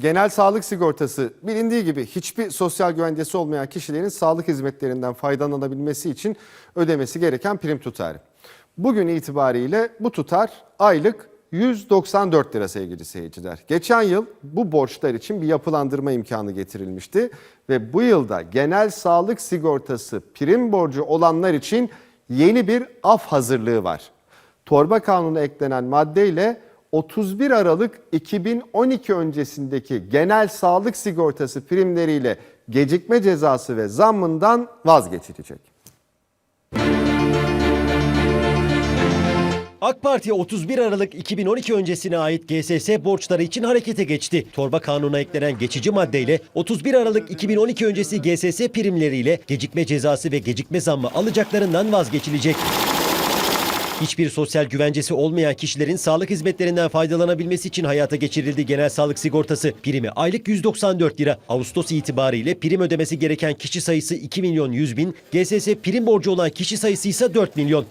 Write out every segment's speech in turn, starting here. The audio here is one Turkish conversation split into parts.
Genel sağlık sigortası bilindiği gibi hiçbir sosyal güvencesi olmayan kişilerin sağlık hizmetlerinden faydalanabilmesi için ödemesi gereken prim tutarı. Bugün itibariyle bu tutar aylık 194 lira sevgili seyirciler. Geçen yıl bu borçlar için bir yapılandırma imkanı getirilmişti ve bu yılda genel sağlık sigortası prim borcu olanlar için yeni bir af hazırlığı var. Torba kanuna eklenen maddeyle 31 Aralık 2012 öncesindeki genel sağlık sigortası primleriyle gecikme cezası ve zammından vazgeçilecek. AK Parti 31 Aralık 2012 öncesine ait GSS borçları için harekete geçti. Torba kanuna eklenen geçici maddeyle 31 Aralık 2012 öncesi GSS primleriyle gecikme cezası ve gecikme zammı alacaklarından vazgeçilecek. Hiçbir sosyal güvencesi olmayan kişilerin sağlık hizmetlerinden faydalanabilmesi için hayata geçirildi genel sağlık sigortası. Primi aylık 194 lira. Ağustos itibariyle prim ödemesi gereken kişi sayısı 2 milyon 100 bin. GSS prim borcu olan kişi sayısı ise 4 milyon.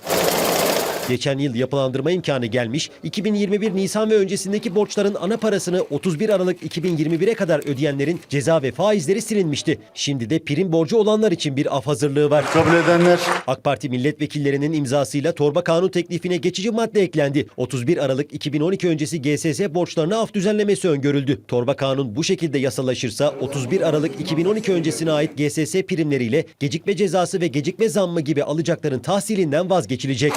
Geçen yıl yapılandırma imkanı gelmiş, 2021 Nisan ve öncesindeki borçların ana parasını 31 Aralık 2021'e kadar ödeyenlerin ceza ve faizleri silinmişti. Şimdi de prim borcu olanlar için bir af hazırlığı var. Kabul edenler AK Parti milletvekillerinin imzasıyla torba kanun teklifine geçici madde eklendi. 31 Aralık 2012 öncesi GSS borçlarına af düzenlemesi öngörüldü. Torba kanun bu şekilde yasalaşırsa 31 Aralık 2012 öncesine ait GSS primleriyle gecikme cezası ve gecikme zammı gibi alacakların tahsilinden vazgeçilecek.